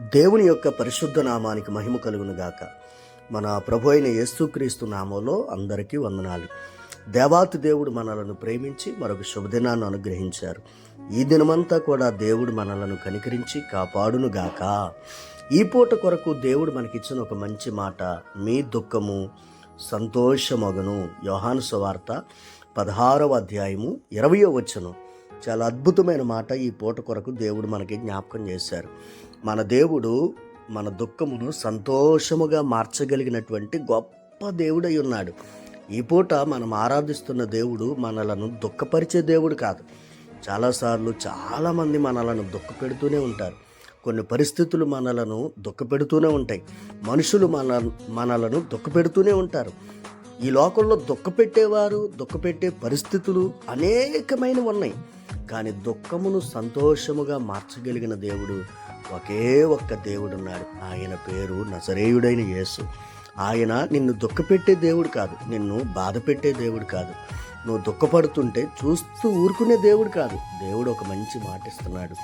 దేవుని యొక్క పరిశుద్ధ నామానికి మహిమ కలుగును గాక. మన ప్రభు అయిన యేసుక్రీస్తు నామంలో అందరికీ వందనాలు. దేవాతి దేవుడు మనలను ప్రేమించి మరొక శుభదినాన్ని అనుగ్రహించారు. ఈ దినమంతా కూడా దేవుడు మనలను కనికరించి కాపాడును గాక. ఈ పూట కొరకు దేవుడు మనకిచ్చిన ఒక మంచి మాట మీ దుఃఖము సంతోషమగును. యోహాను సువార్త పదహారవ అధ్యాయము ఇరవయో వచ్చను చాలా అద్భుతమైన మాట ఈ పూట కొరకు దేవుడు మనకి జ్ఞాపకం చేశారు. మన దేవుడు మన దుఃఖమును సంతోషముగా మార్చగలిగినటువంటి గొప్ప దేవుడై ఉన్నాడు. ఈ పూట మనం ఆరాధిస్తున్న దేవుడు మనలను దుఃఖపరిచే దేవుడు కాదు. చాలాసార్లు చాలామంది మనలను దుఃఖపెడుతూనే ఉంటారు. కొన్ని పరిస్థితులు మనలను దుఃఖపెడుతూనే ఉంటాయి. మనుషులు మన మనలను దుఃఖపెడుతూనే ఉంటారు. ఈ లోకంలో దుఃఖపెట్టేవారు దుఃఖపెట్టే పరిస్థితులు అనేకమైనవి ఉన్నాయి. కానీ దుఃఖమును సంతోషముగా మార్చగలిగిన దేవుడు ఒకే ఒక్క దేవుడున్నాడు. ఆయన పేరు నజరేయుడైన యేసు. ఆయన నిన్ను దుఃఖపెట్టే దేవుడు కాదు నిన్ను బాధ పెట్టే దేవుడు కాదు. నువ్వు దుఃఖపడుతుంటే చూస్తూ ఊరుకునే దేవుడు కాదు. దేవుడు ఒక మంచి మాట ఇస్తున్నాడు.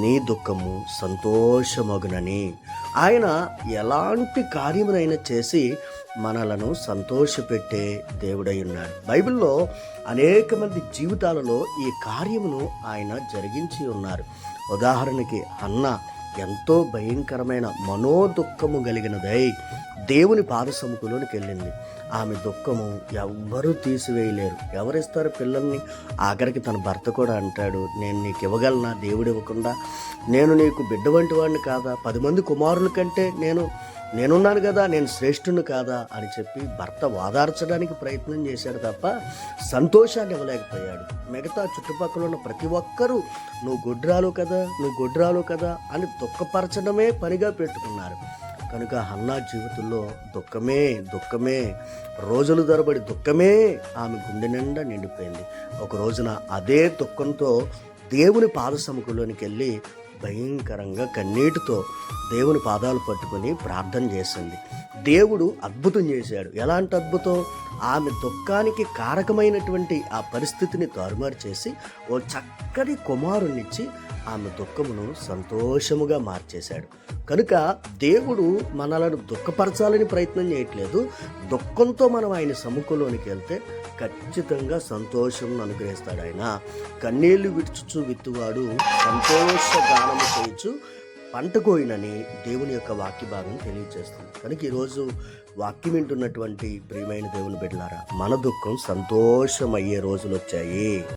నీ దుఃఖము సంతోషమగునని. ఆయన ఎలాంటి కార్యమునైనా చేసి మనలను సంతోషపెట్టే దేవుడై ఉన్నాడు బైబిల్లో అనేక మంది జీవితాలలో ఈ కార్యమును ఆయన జరిగించి ఉన్నారు. ఉదాహరణకి అన్న ఎంతో భయంకరమైన మనోదుఖము కలిగినదై దేవుని పాదసముఖలోనికి వెళ్ళింది. ఆమె దుఃఖము ఎవ్వరూ తీసివేయలేరు. ఎవరిస్తారు పిల్లల్ని? ఆఖరికి తన భర్త కూడా అంటాడు నేను నీకు ఇవ్వగలనా? దేవుడు ఇవ్వకుండా? నేను నీకు బిడ్డ వంటి వాడిని కాదా? పది మంది కుమారుల కంటే నేను నేనున్నాను కదా నేను శ్రేష్ఠుని కాదా అని చెప్పి భర్త వాదార్చడానికి ప్రయత్నం చేశాడు తప్ప సంతోషాన్ని ఇవ్వలేకపోయాడు. మిగతా చుట్టుపక్కల ఉన్న ప్రతి ఒక్కరూ నువ్వు గొడ్రాలు కదా నువ్వు గొడ్రాలు కదా అని దుఃఖపరచడమే పనిగా పెట్టుకున్నారు. కనుక హన్నా జీవితంలో దుఃఖమే దుఃఖమే రోజులు తరబడి దుఃఖమే ఆమె గుండె నిండా నిండిపోయింది. ఒక రోజున అదే దుఃఖంతో దేవుని పాద సముఖంలోనికి వెళ్ళి భయంకరంగా కన్నీటితో దేవుని పాదాలు పట్టుకొని ప్రార్థన చేసింది. దేవుడు అద్భుతం చేశాడు. ఎలాంటి అద్భుతం? ఆమె దుఃఖానికి కారకమైనటువంటి ఆ పరిస్థితిని తారుమారు చేసి ఓ చక్కటి కుమారునిచ్చి ఆమె దుఃఖమును సంతోషముగా మార్చేశాడు. కనుక దేవుడు మనలను దుఃఖపరచాలని ప్రయత్నం చేయట్లేదు. దుఃఖంతో మనం ఆయన సముఖంలోనికి వెళ్తే ఖచ్చితంగా సంతోషం అనుగ్రహిస్తాడు ఆయన. కన్నీళ్ళు విడుచుచు విత్తువాడు సంతోష గానము చేయొచ్చు పంట కోయినని దేవుని యొక్క వాక్య భాగం తెలియజేస్తుంది. కనుక ఈరోజు వాక్యం వింటున్నటువంటి ప్రియమైన దేవుని బిడ్డలారా మన దుఃఖం సంతోషమయ్యే రోజులు వచ్చాయి